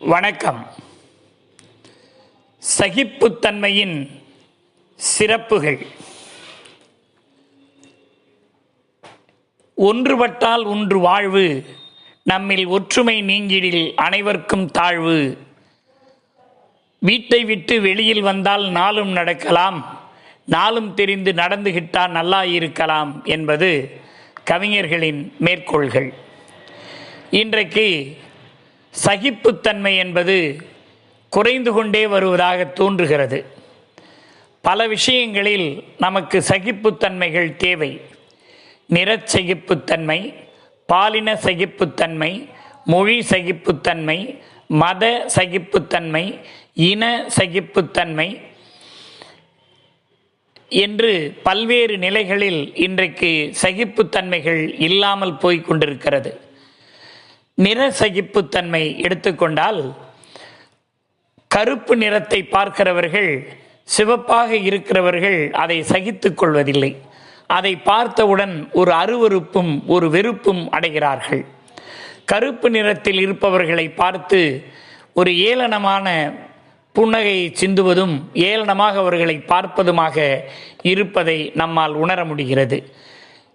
வணக்கம். சகிப்புத்தன்மையின் சிறப்புகள். ஒன்றுபட்டால் ஒன்று வாழ்வு நம்மில் ஒற்றுமை நீங்கிடில் அனைவருக்கும் தாழ்வு. வீட்டை விட்டு வெளியில் வந்தால் நாளும் நடக்கலாம் நாளும் தெரிந்து நடந்துகிட்டால் நல்லா இருக்கலாம் என்பது கவிஞர்களின் மேற்கோள்கள். இன்றைக்கு சகிப்புத்தன்மை என்பது குறைந்து கொண்டே வருவதாக தோன்றுகிறது. பல விஷயங்களில் நமக்கு சகிப்புத்தன்மைகள் தேவை. நிறச்சகிப்புத்தன்மை பாலின சகிப்புத்தன்மை மொழி சகிப்புத்தன்மை மத சகிப்புத்தன்மை இன சகிப்புத்தன்மை என்று பல்வேறு நிலைகளில் இன்றைக்கு சகிப்புத்தன்மைகள் இல்லாமல் போய்க் கொண்டிருக்கிறது. நிற சகிப்புத்தன்மை எடுத்துக்கொண்டால் கருப்பு நிறத்தை பார்க்கிறவர்கள் சிவப்பாக இருக்கிறவர்கள் அதை சகித்துக் கொள்வதில்லை. அதை பார்த்தவுடன் ஒரு அருவருப்பும் ஒரு வெறுப்பும் அடைகிறார்கள். கருப்பு நிறத்தில் இருப்பவர்களை பார்த்து ஒரு ஏளனமான புன்னகையை சிந்துவதும் ஏளனமாக அவர்களை பார்ப்பதுமாக இருப்பதை நம்மால் உணர முடிகிறது.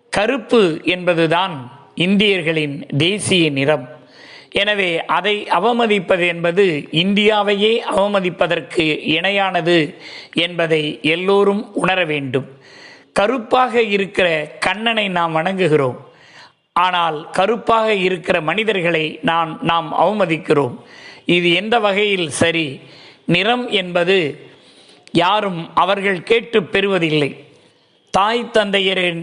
கருப்பு என்பதுதான் இந்தியர்களின் தேசிய நிறம். எனவே அதை அவமதிப்பது என்பது இந்தியாவையே அவமதிப்பதற்கு இணையானது என்பதை எல்லோரும் உணர வேண்டும். கருப்பாக இருக்கிற கண்ணனை நாம் வணங்குகிறோம். ஆனால் கருப்பாக இருக்கிற மனிதர்களை நான் நாம் அவமதிக்கிறோம். இது எந்த வகையில் சரி? நிறம் என்பது யாரும் அவர்கள் கேட்டு பெறுவதில்லை. தாய் தந்தையரின்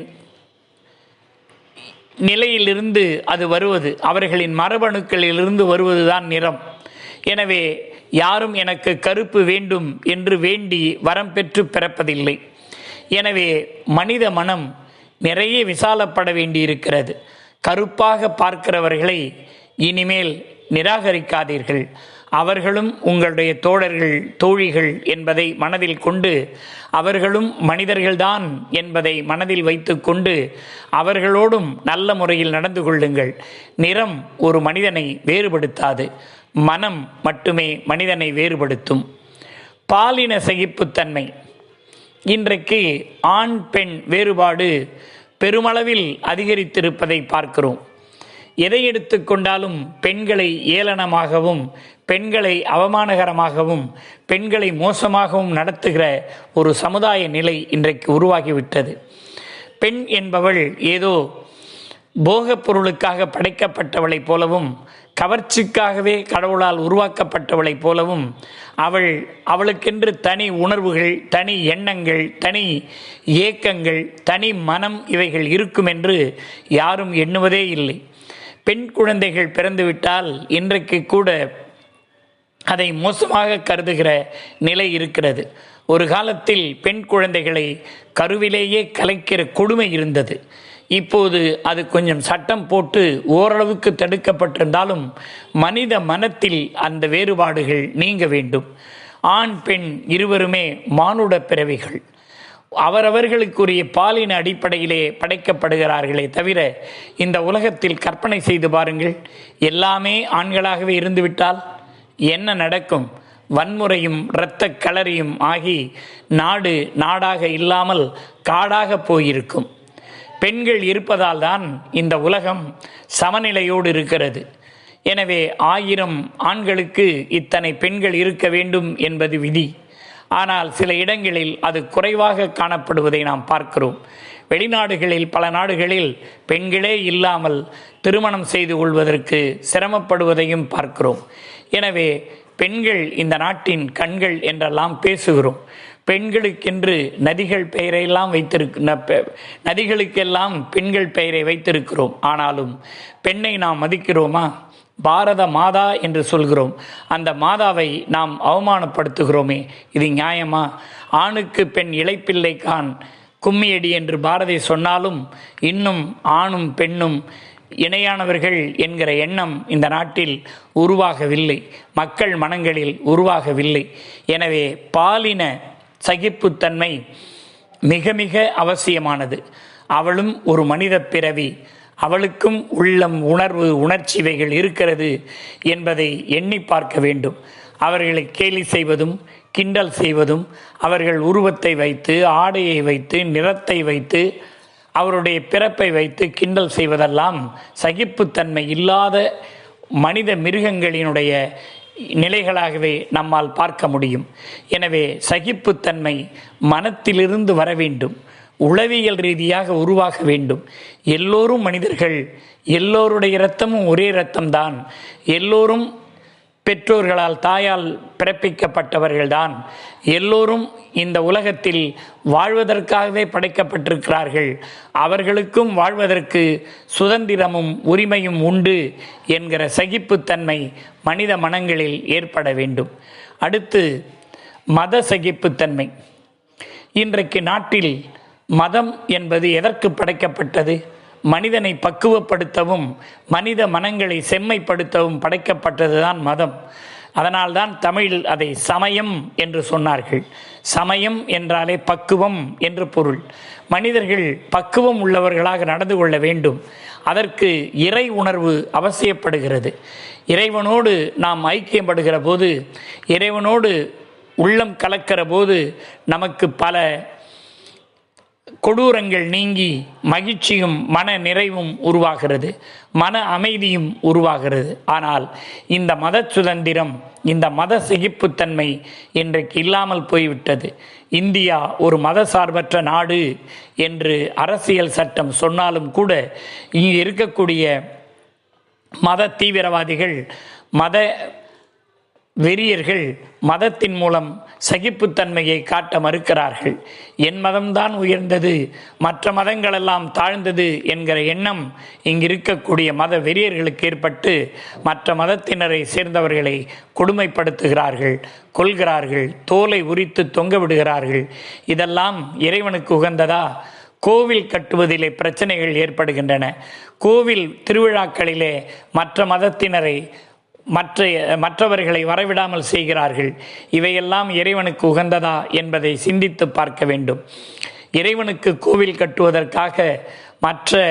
நிலையிலிருந்து அது வருவது அவர்களின் மரபணுக்களிலிருந்து வருவதுதான் நிறம். எனவே யாரும் எனக்கு கருப்பு வேண்டும் என்று வேண்டி வரம் பெற்று பிறப்பதில்லை. எனவே மனித மனம் நிறைய விசாலப்பட வேண்டியிருக்கிறது. கருப்பாக பார்க்கிறவர்களை இனிமேல் நிராகரிக்காதீர்கள். அவர்களும் உங்களுடைய தோழர்கள் தோழிகள் என்பதை மனதில் கொண்டு அவர்களும் மனிதர்கள்தான் என்பதை மனதில் வைத்துக்கொண்டு அவர்களோடும் நல்ல முறையில் நடந்து கொள்ளுங்கள். நிறம் ஒரு மனிதனை வேறுபடுத்தாது மனம் மட்டுமே மனிதனை வேறுபடுத்தும். பாலின சகிப்புத்தன்மை இன்றைக்கு ஆண் பெண் வேறுபாடு பெருமளவில் அதிகரித்திருப்பதை பார்க்கிறோம். எதை எடுத்துக்கொண்டாலும் பெண்களை ஏளனமாகவும் பெண்களை அவமானகரமாகவும் பெண்களை மோசமாகவும் நடத்துகிற ஒரு சமுதாய நிலை இன்றைக்கு உருவாகிவிட்டது. பெண் என்பவள் ஏதோ போகப் பொருளுக்காக படைக்கப்பட்டவளைப் போலவும் கவர்ச்சிக்காகவே கடவுளால் உருவாக்கப்பட்டவளைப் போலவும் அவள் அவளுக்கென்று தனி உணர்வுகள் தனி எண்ணங்கள் தனி ஏக்கங்கள் தனி மனம் இவைகள் இருக்கும் என்று யாரும் எண்ணுவதே இல்லை. பெண் குழந்தைகள் பிறந்துவிட்டால் இன்றைக்கு கூட அதை மோசமாக கருதுகிற நிலை இருக்கிறது. ஒரு காலத்தில் பெண் குழந்தைகளை கருவிலேயே கலைக்கிற கொடுமை இருந்தது. இப்போது அது கொஞ்சம் சட்டம் போட்டு ஓரளவுக்கு தடுக்கப்பட்டிருந்தாலும் மனித மனத்தில் அந்த வேறுபாடுகள் நீங்க வேண்டும். ஆண் பெண் இருவருமே மானுட பிறவிகள். அவரவர்களுக்குரிய பாலின அடிப்படையிலே படைக்கப்படுகிறார்களே தவிர இந்த உலகத்தில் கற்பனை செய்து பாருங்கள் எல்லாமே ஆண்களாகவே இருந்துவிட்டால் என்ன நடக்கும்? வன்முறையும் இரத்த களரியும் ஆகி நாடு நாடாக இல்லாமல் காடாக போயிருக்கும். பெண்கள் இருப்பதால் தான் இந்த உலகம் சமநிலையோடு இருக்கிறது. எனவே ஆயிரம் ஆண்களுக்கு இத்தனை பெண்கள் இருக்க வேண்டும் என்பது விதி. ஆனால் சில இடங்களில் அது குறைவாக காணப்படுவதை நாம் பார்க்கிறோம். வெளிநாடுகளில் பல நாடுகளில் பெண்களே இல்லாமல் திருமணம் செய்து கொள்வதற்கு சிரமப்படுவதையும் பார்க்கிறோம். எனவே பெண்கள் இந்த நாட்டின் கண்கள் என்றெல்லாம் பேசுகிறோம். பெண்களுக்கென்று நதிகள் பெயரையெல்லாம் வைத்திருக்க நதிகளுக்கெல்லாம் பெண்கள் பெயரை வைத்திருக்கிறோம். ஆனாலும் பெண்ணை நாம் மதிக்கிறோமா? பாரத மாதா என்று சொல்கிறோம். அந்த மாதாவை நாம் அவமானப்படுத்துகிறோமே. இது நியாயமா? ஆணுக்கு பெண் இழைப்பில்லை கான் கும்மியடி என்று பாரதி சொன்னாலும் இன்னும் ஆணும் பெண்ணும் இணையானவர்கள் என்கிற எண்ணம் இந்த நாட்டில் உருவாகவில்லை. மக்கள் மனங்களில் உருவாகவில்லை. எனவே பாலின சகிப்புத்தன்மை மிக மிக அவசியமானது. அவளும் ஒரு மனித பிறவி. அவளுக்கும் உள்ளம் உணர்வு உணர்ச்சிவைகள் இருக்கிறது என்பதை எண்ணி பார்க்க வேண்டும். அவர்களை கேலி செய்வதும் கிண்டல் செய்வதும் அவர்கள் உருவத்தை வைத்து ஆடையை வைத்து நிறத்தை வைத்து அவருடைய பிறப்பை வைத்து கிண்டல் செய்வதெல்லாம் சகிப்புத்தன்மை இல்லாத மனித மிருகங்களினுடைய நிலைகளாகவே நம்மால் பார்க்க முடியும். எனவே சகிப்புத்தன்மை மனத்திலிருந்து வர வேண்டும். உளவியல் ரீதியாக உருவாக வேண்டும். எல்லோரும் மனிதர்கள் எல்லோருடைய இரத்தமும் ஒரே இரத்தம்தான். எல்லோரும் பெற்றோர்களால் தாயால் பிறப்பிக்கப்பட்டவர்கள்தான் எல்லோரும் இந்த உலகத்தில் வாழ்வதற்காகவே படைக்கப்பட்டிருக்கிறார்கள். அவர்களுக்கும் வாழ்வதற்கு சுதந்திரமும் உரிமையும் உண்டு என்கிற சகிப்புத்தன்மை மனித மனங்களில் ஏற்பட வேண்டும். அடுத்து மத சகிப்புத்தன்மை. இன்றைக்கு நாட்டில் மதம் என்பது எதற்கு படைக்கப்பட்டது? மனிதனை பக்குவப்படுத்தவும் மனித மனங்களை செம்மைப்படுத்தவும் படைக்கப்பட்டதுதான் மதம். அதனால்தான் தமிழில் அதை சமயம் என்று சொன்னார்கள். சமயம் என்றாலே பக்குவம் என்று பொருள். மனிதர்கள் பக்குவம் உள்ளவர்களாக நடந்து கொள்ள வேண்டும். அதற்கு இறை உணர்வு அவசியப்படுகிறது. இறைவனோடு நாம் ஐக்கியப்படுகிற போது இறைவனோடு உள்ளம் கலக்கிற போது நமக்கு பல கொடூரங்கள் நீங்கி மகிழ்ச்சியும் மன நிறைவும் உருவாகிறது. மன அமைதியும் உருவாகிறது. ஆனால் இந்த மத சுதந்திரம் இந்த மத சிகிப்புத்தன்மை இன்றைக்கு இல்லாமல் போய்விட்டது. இந்தியா ஒரு மத சார்பற்ற நாடு என்று அரசியல் சட்டம் சொன்னாலும் கூட இங்கு இருக்கக்கூடிய மத தீவிரவாதிகள் மத வெறியர்கள் மதத்தின் மூலம் சகிப்புத்தன்மையை காட்ட மறுக்கிறார்கள். என் மதம்தான் உயர்ந்தது மற்ற மதங்களெல்லாம் தாழ்ந்தது என்கிற எண்ணம் இங்கு இருக்கக்கூடிய மத வெறியர்களுக்கு ஏற்பட்டு மற்ற மதத்தினரை சேர்ந்தவர்களை கொடுமைப்படுத்துகிறார்கள் கொள்கிறார்கள் தோலை உரித்து தொங்க விடுகிறார்கள். இதெல்லாம் இறைவனுக்கு உகந்ததா? கோவில் கட்டுவதிலே பிரச்சனைகள் ஏற்படுகின்றன. கோவில் திருவிழாக்களிலே மற்ற மதத்தினரை மற்ற மற்றவர்களை வரவிடாமல் செய்கிறார்கள். இவையெல்லாம் இறைவனுக்கு உகந்ததா என்பதை சிந்தித்து பார்க்க வேண்டும். இறைவனுக்கு கோவில் கட்டுவதற்காக மற்ற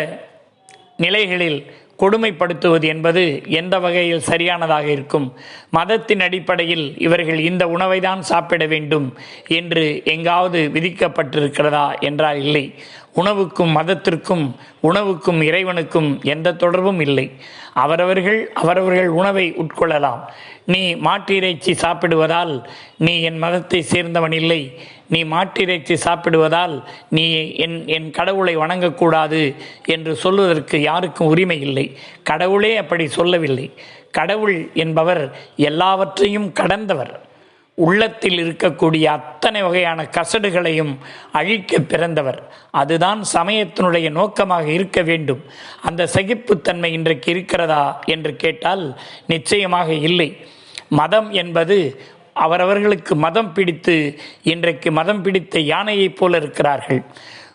நிலைகளில் கொடுமைப்படுத்துவது என்பது எந்த வகையில் சரியானதாக இருக்கும்? மதத்தின் அடிப்படையில் இவர்கள் இந்த உணவை தான் சாப்பிட வேண்டும் என்று எங்காவது விதிக்கப்பட்டிருக்கிறதா என்றால் இல்லை. உணவுக்கும் மதத்திற்கும் உணவுக்கும் இறைவனுக்கும் எந்த தொடர்பும் இல்லை. அவரவர்கள் அவரவர்கள் உணவை உட்கொள்ளலாம். நீ மாட்டு இறைச்சி சாப்பிடுவதால் நீ என் மதத்தை சேர்ந்தவன் இல்லை. நீ மாட்டிறைச்சி சாப்பிடுவதால் நீ என் என் கடவுளை வணங்கக்கூடாது என்று சொல்வதற்கு யாருக்கும் உரிமை இல்லை. கடவுளே அப்படி சொல்லவில்லை. கடவுள் என்பவர் எல்லாவற்றையும் கடந்தவர். உள்ளத்தில் இருக்கக்கூடிய அத்தனை வகையான கசடுகளையும் அழிக்க பிறந்தவர். அதுதான் சமயத்தினுடைய நோக்கமாக இருக்க வேண்டும். அந்த சகிப்புத்தன்மை இன்றைக்கு இருக்கிறதா என்று கேட்டால் நிச்சயமாக இல்லை. மதம் என்பது அவரவர்களுக்கு மதம் பிடித்து இன்றைக்கு மதம் பிடித்த யானையைப் போல இருக்கிறார்கள்.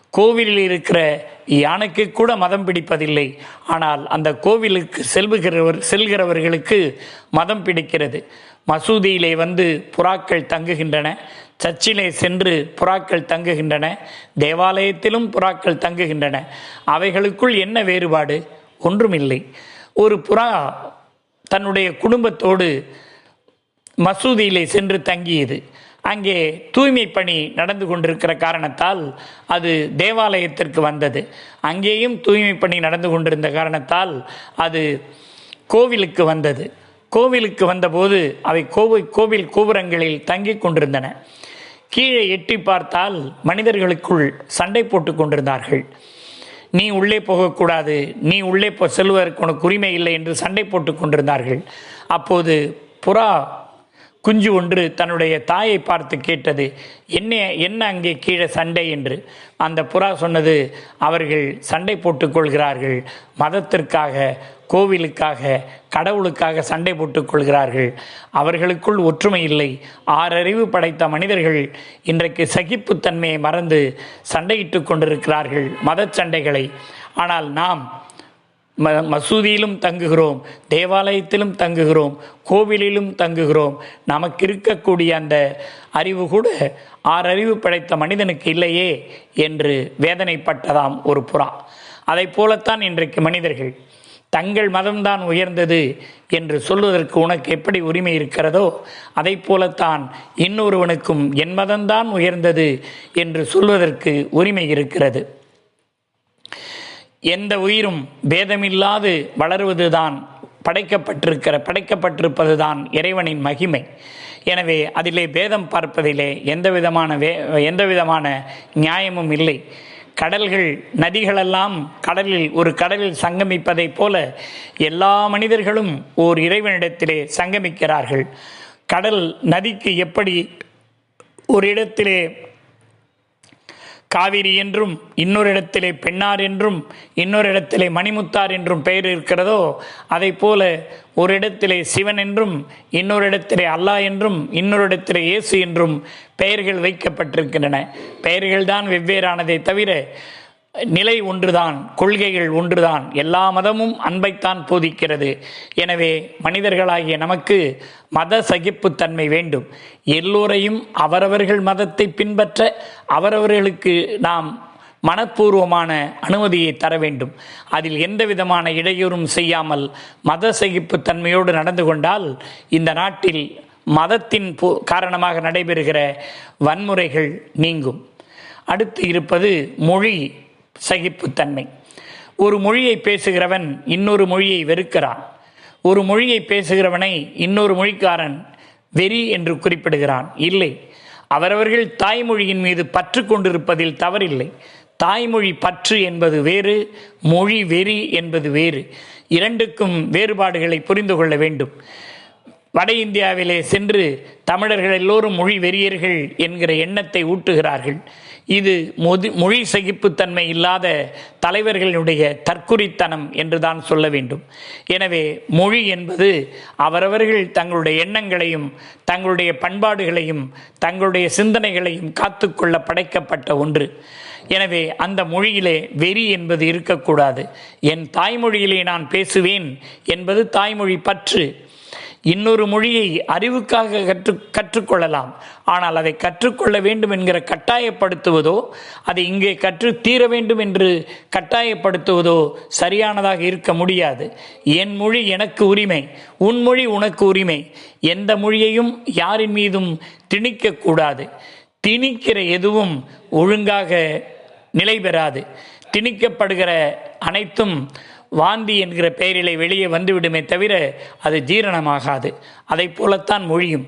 கோவிலில் இருக்கிற யானைக்கு கூட மதம் பிடிப்பதில்லை. ஆனால் அந்த கோவிலுக்கு செல்வுகிறவர் செல்கிறவர்களுக்கு மதம் பிடிக்கிறது. மசூதியிலே வந்து புறாக்கள் தங்குகின்றன. சர்ச்சிலே சென்று புறாக்கள் தங்குகின்றன. தேவாலயத்திலும் புறாக்கள் தங்குகின்றன. அவைகளுக்குள் என்ன வேறுபாடு? ஒன்றுமில்லை. ஒரு புறா தன்னுடைய குடும்பத்தோடு மசூதியிலே சென்று தங்கியது. அங்கே தூய்மை பணி நடந்து கொண்டிருக்கிற காரணத்தால் அது தேவாலயத்திற்கு வந்தது. அங்கேயும் தூய்மை பணி நடந்து கொண்டிருந்த காரணத்தால் அது கோவிலுக்கு வந்தது. கோவிலுக்கு வந்தபோது அவை கோவை கோவில் கோபுரங்களில் தங்கி கொண்டிருந்தன. கீழே எட்டி பார்த்தால் மனிதர்களுக்குள் சண்டை போட்டு கொண்டிருந்தார்கள். நீ உள்ளே போகக்கூடாது. நீ உள்ளே போ செல்வதற்கு உனக்கு உரிமை இல்லை என்று சண்டை போட்டு கொண்டிருந்தார்கள். அப்போது புறா குஞ்சு ஒன்று தன்னுடைய தாயை பார்த்து கேட்டது என்ன என்ன அங்கே கீழே சண்டை? என்று. அந்த புறா சொன்னது அவர்கள் சண்டை போட்டுக்கொள்கிறார்கள் மதத்திற்காக கோவிலுக்காக கடவுளுக்காக சண்டை போட்டுக்கொள்கிறார்கள் அவர்களுக்குள் ஒற்றுமை இல்லை. ஆறறிவு படைத்த மனிதர்கள் இன்றைக்கு சகிப்புத்தன்மையை மறந்து சண்டையிட்டு கொண்டிருக்கிறார்கள் மத சண்டைகளை. ஆனால் நாம் ம மசூதியிலும் தங்குகிறோம் தேவாலயத்திலும் தங்குகிறோம் கோவிலிலும் தங்குகிறோம். நமக்கு இருக்கக்கூடிய அந்த அறிவு கூட ஆறறிவு படைத்த மனிதனுக்கு இல்லையே என்று வேதனைப்பட்டதாம் ஒரு புறா. அதை போலத்தான் இன்றைக்கு மனிதர்கள் தங்கள் மதம்தான் உயர்ந்தது என்று சொல்வதற்கு உனக்கு எப்படி உரிமை இருக்கிறதோ அதை போலத்தான் இன்னொருவனுக்கும் என் மதம்தான் உயர்ந்தது என்று சொல்வதற்கு உரிமை இருக்கிறது. எந்த உயிரும் பேதமில்லாது வளருவதுதான் படைக்கப்பட்டிருக்கிற படைக்கப்பட்டிருப்பதுதான் இறைவனின் மகிமை. எனவே அதிலே பேதம் பார்ப்பதிலே எந்த விதமான வே எந்த விதமான நியாயமும் இல்லை. கடல்கள் நதிகளெல்லாம் கடலில் ஒரு கடலில் சங்கமிப்பதைப் போல எல்லா மனிதர்களும் ஓர் இறைவனிடத்திலே சங்கமிக்கிறார்கள். கடல் நதிக்கு எப்படி ஒரு இடத்திலே காவிரி என்றும் இன்னொரு இடத்திலே பெண்ணார் என்றும் இன்னொரு இடத்திலே மணிமுத்தார் என்றும் பெயர் இருக்கிறதோ அதை போல ஒரு இடத்திலே சிவன் என்றும் இன்னொரு இடத்திலே அல்லாஹ் என்றும் இன்னொரு இடத்திலே இயேசு என்றும் பெயர்கள் வைக்கப்பட்டிருக்கின்றன. பெயர்கள்தான் வெவ்வேறானதை தவிர நிலை ஒன்றுதான் கொள்கைகள் ஒன்றுதான் எல்லா மதமும் அன்பைத்தான் போதிக்கிறது. எனவே மனிதர்களாகிய நமக்கு மத சகிப்புத்தன்மை வேண்டும். எல்லோரையும் அவரவர்கள் மதத்தை பின்பற்ற அவரவர்களுக்கு நாம் மனப்பூர்வமான அனுமதியை தர வேண்டும். அதில் எந்த விதமான இடையூறும் செய்யாமல் மத சகிப்புத்தன்மையோடு நடந்து கொண்டால் இந்த நாட்டில் மதத்தின் போ- காரணமாக நடைபெறுகிற வன்முறைகள் நீங்கும். அடுத்து இருப்பது மொழி. சகிப்புத்தன்மை. ஒரு மொழியை பேசுகிறவன் இன்னொரு மொழியை வெறுக்கிறான். ஒரு மொழியை பேசுகிறவனை இன்னொரு மொழிக்காரன் வெறி என்று குறிப்பிடுகிறான். இல்லை அவரவர்கள் தாய்மொழியின் மீது பற்று கொண்டிருப்பதில் தவறில்லை. தாய்மொழி பற்று என்பது வேறு மொழி வெறி என்பது வேறு. இரண்டுக்கும் வேறுபாடுகளை புரிந்து கொள்ள வேண்டும். வட இந்தியாவிலே சென்று தமிழர்கள் எல்லோரும் மொழி வெறியர்கள் என்கிற எண்ணத்தை ஊட்டுகிறார்கள். இது மொதி மொழி சகிப்புத்தன்மை இல்லாத தலைவர்களினுடைய தற்குறித்தனம் என்று தான் சொல்ல வேண்டும். எனவே மொழி என்பது அவரவர்கள் தங்களுடைய எண்ணங்களையும் தங்களுடைய பண்பாடுகளையும் தங்களுடைய சிந்தனைகளையும் காத்துக்கொள்ள படைக்கப்பட்ட ஒன்று. எனவே அந்த மொழியிலே வெறி என்பது இருக்கக்கூடாது. என் தாய்மொழியிலே நான் பேசுவேன் என்பது தாய்மொழி பற்று. இன்னொரு மொழியை அறிவுக்காக கற்று கற்றுக்கொள்ளலாம். ஆனால் அதை கற்றுக்கொள்ள வேண்டும் என்கிற கட்டாயப்படுத்துவதோ அதை இங்கே கற்று தீர வேண்டும் என்று கட்டாயப்படுத்துவதோ சரியானதாக இருக்க முடியாது. என் மொழி எனக்கு உரிமை உன் மொழி உனக்கு உரிமை. எந்த மொழியையும் யாரின் மீதும் திணிக்கக்கூடாது திணிக்கிற எதுவும் ஒழுங்காக நிலை பெறாது திணிக்கப்படுகிற அனைத்தும் வாந்தி என்கிற பெயரிலே வெளியே வந்துவிடுமே தவிர அது ஜீரணமாகாது. அதை போலத்தான் மொழியும்.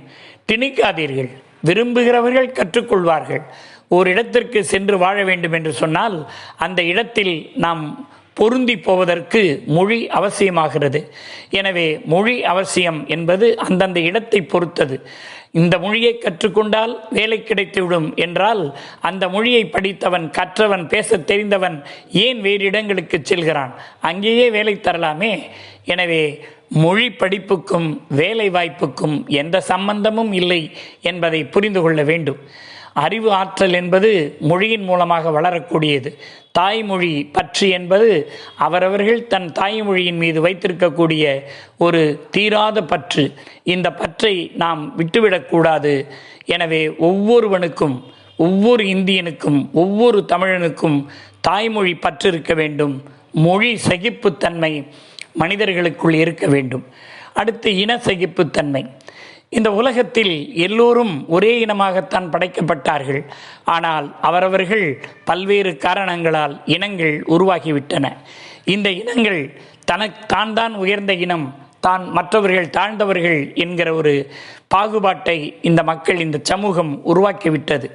திணிக்காதீர்கள். விரும்புகிறவர்கள் கற்றுக்கொள்வார்கள். ஒரு இடத்திற்கு சென்று வாழ வேண்டும் என்று சொன்னால் அந்த இடத்தில் நாம் பொருந்தி போவதற்கு மொழி அவசியமாகிறது. எனவே மொழி அவசியம் என்பது அந்தந்த இடத்தை பொறுத்தது. இந்த மொழியை கற்றுக்கொண்டால் வேலை கிடைத்துவிடும் என்றால் அந்த மொழியை படித்தவன் கற்றவன் பேசத் தெரிந்தவன் ஏன் வேறு இடங்களுக்கு செல்கிறான்? அங்கேயே வேலை தரலாமே. எனவே மொழி படிப்புக்கும் வேலை வாய்ப்புக்கும் எந்த சம்பந்தமும் இல்லை என்பதை புரிந்து கொள்ள வேண்டும். அறிவு ஆற்றல் என்பது மொழியின் மூலமாக வளரக்கூடியது. தாய்மொழி பற்று என்பது அவரவர்கள் தன் தாய்மொழியின் மீது வைத்திருக்கக்கூடிய ஒரு தீராத பற்று. இந்த பற்றை நாம் விட்டுவிடக்கூடாது எனவே ஒவ்வொருவனுக்கும் ஒவ்வொரு இந்தியனுக்கும் ஒவ்வொரு தமிழனுக்கும் தாய்மொழி பற்று இருக்க வேண்டும். மொழி சகிப்புத்தன்மை மனிதர்களுக்குள் இருக்க வேண்டும். அடுத்து இன சகிப்புத்தன்மை. இந்த உலகத்தில் எல்லோரும் ஒரே இனமாகத்தான் படைக்கப்பட்டார்கள். ஆனால் அவரவர்கள் பல்வேறு காரணங்களால் இனங்கள் உருவாகிவிட்டன. இந்த இனங்கள் தனக்கு தான் தான் உயர்ந்த இனம் தான் மற்றவர்கள் தாழ்ந்தவர்கள் என்கிற ஒரு பாகுபாட்டை இந்த மக்கள் இந்த சமூகம் உருவாக்கிவிட்டது.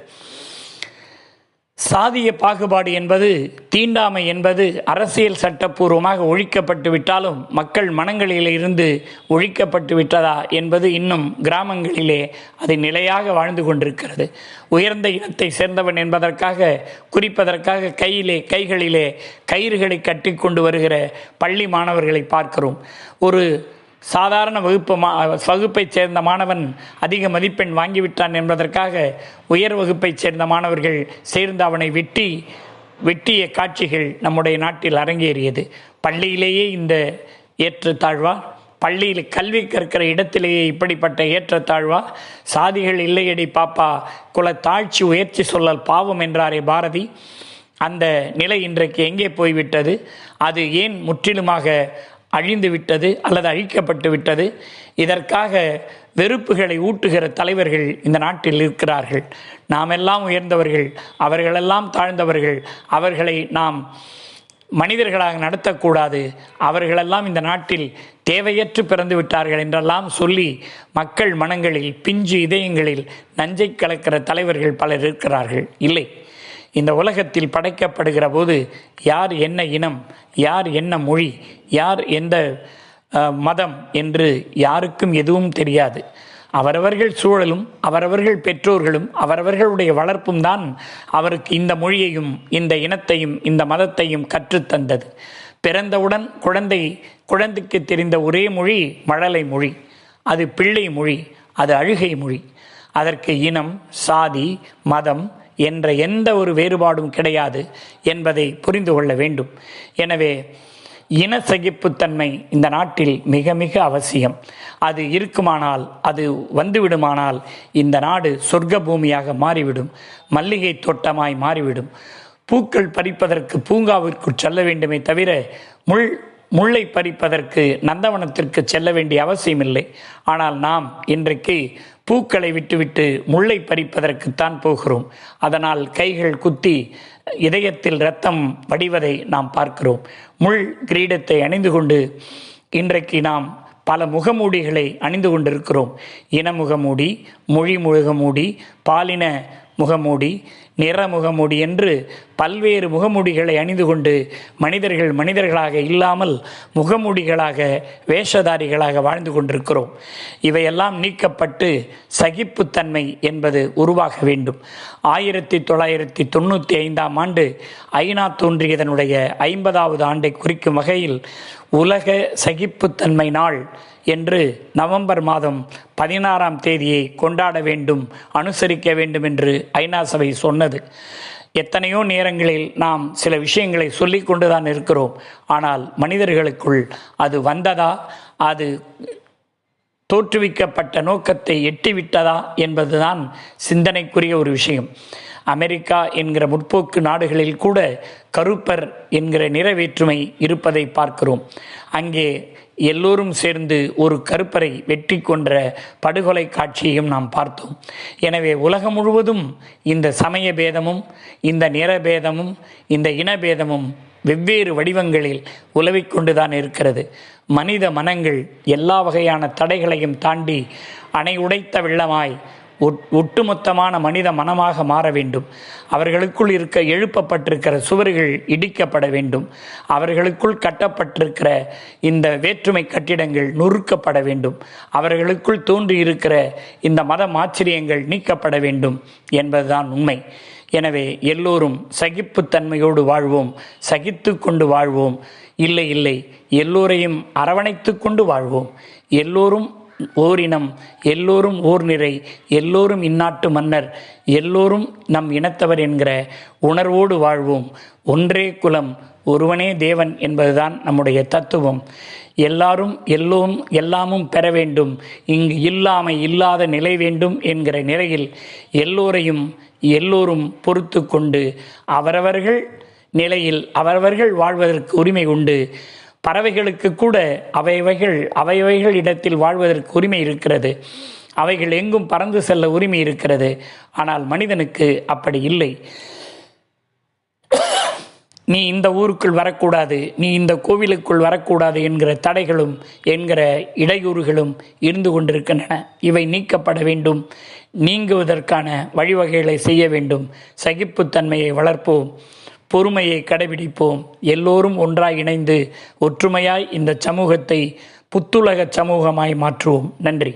சாதிய பாகுபாடு என்பது தீண்டாமை என்பது அரசியல் சட்டப்பூர்வமாக ஒழிக்கப்பட்டு விட்டாலும் மக்கள் மனங்களிலிருந்து ஒழிக்கப்பட்டு விட்டதா என்பது இன்னும் கிராமங்களிலே அது நிலையாக வாழ்ந்து கொண்டிருக்கிறது. உயர்ந்த இனத்தை சேர்ந்தவன் என்பதற்காக குறிப்பதற்காக கையிலே கைகளிலே கயிறுகளை கட்டி கொண்டு வருகிற பள்ளி மாணவர்களை பார்க்கிறோம். ஒரு சாதாரண வகுப்பு மா வகுப்பைச் சேர்ந்த மாணவன் அதிக மதிப்பெண் வாங்கிவிட்டான் என்பதற்காக உயர் வகுப்பைச் சேர்ந்த மாணவர்கள் சேர்ந்து அவனை வெட்டி வெட்டிய காட்சிகள் நம்முடைய நாட்டில் அரங்கேறியது. பள்ளியிலேயே இந்த ஏற்றத்தாழ்வா? பள்ளியில் கல்வி கற்கிற இடத்திலேயே இப்படிப்பட்ட ஏற்றத்தாழ்வா? சாதிகள் இல்லையடி பாப்பா குல தாழ்ச்சி உயர்ச்சி சொல்லல் பாவம் என்றாரே பாரதி. அந்த நிலை இன்றைக்கு எங்கே போய்விட்டது? அது ஏன் முற்றிலுமாக அழிந்து விட்டது அல்லது அழிக்கப்பட்டு விட்டது. இதற்காக வெறுப்புகளை ஊட்டுகிற தலைவர்கள் இந்த நாட்டில் இருக்கிறார்கள். நாம் எல்லாம் உயர்ந்தவர்கள் அவர்களெல்லாம் தாழ்ந்தவர்கள். அவர்களை நாம் மனிதர்களாக நடத்தக்கூடாது. அவர்களெல்லாம் இந்த நாட்டில் தேவையற்று பிறந்து விட்டார்கள் என்றெல்லாம் சொல்லி மக்கள் மனங்களில் பிஞ்சு இதயங்களில் நஞ்சை கலக்கிற தலைவர்கள் பலர் இருக்கிறார்கள். இல்லை. இந்த உலகத்தில் படைக்கப்படுகிற போது யார் என்ன இனம் யார் என்ன மொழி யார் எந்த மதம் என்று யாருக்கும் எதுவும் தெரியாது. அவரவர்கள் சூழலும் அவரவர்கள் பெற்றோர்களும் அவரவர்களுடைய வளர்ப்பும் தான் அவருக்கு இந்த மொழியையும் இந்த இனத்தையும் இந்த மதத்தையும் கற்றுத்தந்தது பிறந்தவுடன் குழந்தை குழந்தைக்கு தெரிந்த ஒரே மொழி மழலை மொழி. அது பிள்ளை மொழி அது அழுகை மொழி. அதற்கு இனம் சாதி மதம் என்ற எந்த ஒரு வேறுபாடும் கிடையாது என்பதை புரிந்து கொள்ள வேண்டும். எனவே இன சகிப்புத்தன்மை இந்த நாட்டில் மிக மிக அவசியம். அது இருக்குமானால் அது வந்துவிடுமானால் இந்த நாடு சொர்க்க பூமியாக மாறிவிடும் மல்லிகை தோட்டமாய் மாறிவிடும். பூக்கள் பறிப்பதற்கு பூங்காவிற்கு செல்ல வேண்டுமே தவிர முள் முல்லை பறிப்பதற்கு நந்தவனத்திற்கு செல்ல வேண்டிய அவசியமில்லை. ஆனால் நாம் இன்றைக்கு பூக்களை விட்டுவிட்டு முல்லை பறிப்பதற்குத்தான் போகிறோம். அதனால் கைகள் குத்தி இதயத்தில் ரத்தம் வடிவதை நாம் பார்க்கிறோம். முள் கிரீடத்தை அணிந்து கொண்டு இன்றைக்கு நாம் பல முகமூடிகளை அணிந்து கொண்டிருக்கிறோம். இன முகமூடி மொழி முழுகமூடி பாலின முகமூடி நிற முகமூடி என்று பல்வேறு முகமூடிகளை அணிந்து கொண்டு மனிதர்கள் மனிதர்களாக இல்லாமல் முகமூடிகளாக வேஷதாரிகளாக வாழ்ந்து கொண்டிருக்கிறோம். இவையெல்லாம் நீக்கப்பட்டு சகிப்புத்தன்மை என்பது உருவாக வேண்டும். ஆயிரத்தி தொள்ளாயிரத்தி தொண்ணூற்றி ஐந்தாம் ஆண்டு ஐநா தோன்றியதனுடைய ஐம்பதாவது ஆண்டை குறிக்கும் வகையில் உலக சகிப்புத்தன்மை நாள் என்று நவம்பர் மாதம் பதினாறாம் தேதியை கொண்டாட வேண்டும் அனுசரிக்க வேண்டும் என்று ஐநா சபை சொன்னது. எத்தனையோ நேரங்களில் நாம் சில விஷயங்களை சொல்லிக் கொண்டுதான் இருக்கிறோம். ஆனால் மனிதர்களுக்குள் அது வந்ததா? அது தோற்றுவிக்கப்பட்ட நோக்கத்தை எட்டிவிட்டதா என்பதுதான் சிந்தனைக்குரிய ஒரு விஷயம். அமெரிக்கா என்கிற முற்போக்கு நாடுகளில் கூட கருப்பர் என்கிற நிற வேற்றுமை இருப்பதை பார்க்கிறோம். அங்கே எல்லோரும் சேர்ந்து ஒரு கருப்பரை வெற்றி கொன்ற படுகொலை காட்சியையும் நாம் பார்த்தோம். எனவே உலகம் முழுவதும் இந்த சமய பேதமும் இந்த நிறபேதமும் இந்த இனபேதமும் வெவ்வேறு வடிவங்களில் உலவிக்கொண்டுதான் இருக்கிறது. மனித மனங்கள் எல்லா வகையான தடைகளையும் தாண்டி அணை உடைத்த வெள்ளமாய் ஒட்டுமொத்தமான மனித மனமாக மாற வேண்டும். அவர்களுக்குள் இருக்க எழுப்பப்பட்டிருக்கிற சுவர்கள் இடிக்கப்பட வேண்டும். அவர்களுக்குள் கட்டப்பட்டிருக்கிற இந்த வேற்றுமை கட்டிடங்கள் நொறுக்கப்பட வேண்டும். அவர்களுக்குள் தோன்றியிருக்கிற இந்த மத ஆச்சரியங்கள் நீக்கப்பட வேண்டும் என்பதுதான் உண்மை. எனவே எல்லோரும் சகிப்புத்தன்மையோடு வாழ்வோம் சகித்து கொண்டு வாழ்வோம். இல்லை இல்லை எல்லோரையும் அரவணைத்து கொண்டு வாழ்வோம். எல்லோரும் ஓரினம் எல்லோரும் ஓர் நிறை எல்லோரும் இந்நாட்டு மன்னர் எல்லோரும் நம் இனத்தவர் என்கிற உணர்வோடு வாழ்வோம். ஒன்றே குலம் ஒருவனே தேவன் என்பதுதான் நம்முடைய தத்துவம். எல்லாரும் எல்லோரும் எல்லாமும் பெற வேண்டும். இங்கு இல்லாமை இல்லாத நிலை வேண்டும் என்கிற நிலையில் எல்லோரையும் எல்லோரும் பொறுத்து கொண்டு அவரவர்கள் நிலையில் அவரவர்கள் வாழ்வதற்கு உரிமை உண்டு. பறவைகளுக்கு கூட அவைவைகள் அவைவைகள் இடத்தில் வாழ்வதற்கு உரிமை இருக்கிறது. அவைகள் எங்கும் பறந்து செல்ல உரிமை இருக்கிறது. ஆனால் மனிதனுக்கு அப்படி இல்லை. நீ இந்த ஊருக்குள் வரக்கூடாது நீ இந்த கோவிலுக்குள் வரக்கூடாது என்கிற தடைகளும் என்கிற இடையூறுகளும் இருந்து கொண்டிருக்கின்றன. இவை நீக்கப்பட வேண்டும். நீங்குவதற்கான வழிவகைகளை செய்ய வேண்டும். சகிப்புத்தன்மையை வளர்ப்போம். பொறுமையை கடைபிடிப்போம். எல்லோரும் ஒன்றாய் இணைந்து ஒற்றுமையாய் இந்த சமூகத்தை புத்துலக சமூகமாய் மாற்றுவோம். நன்றி.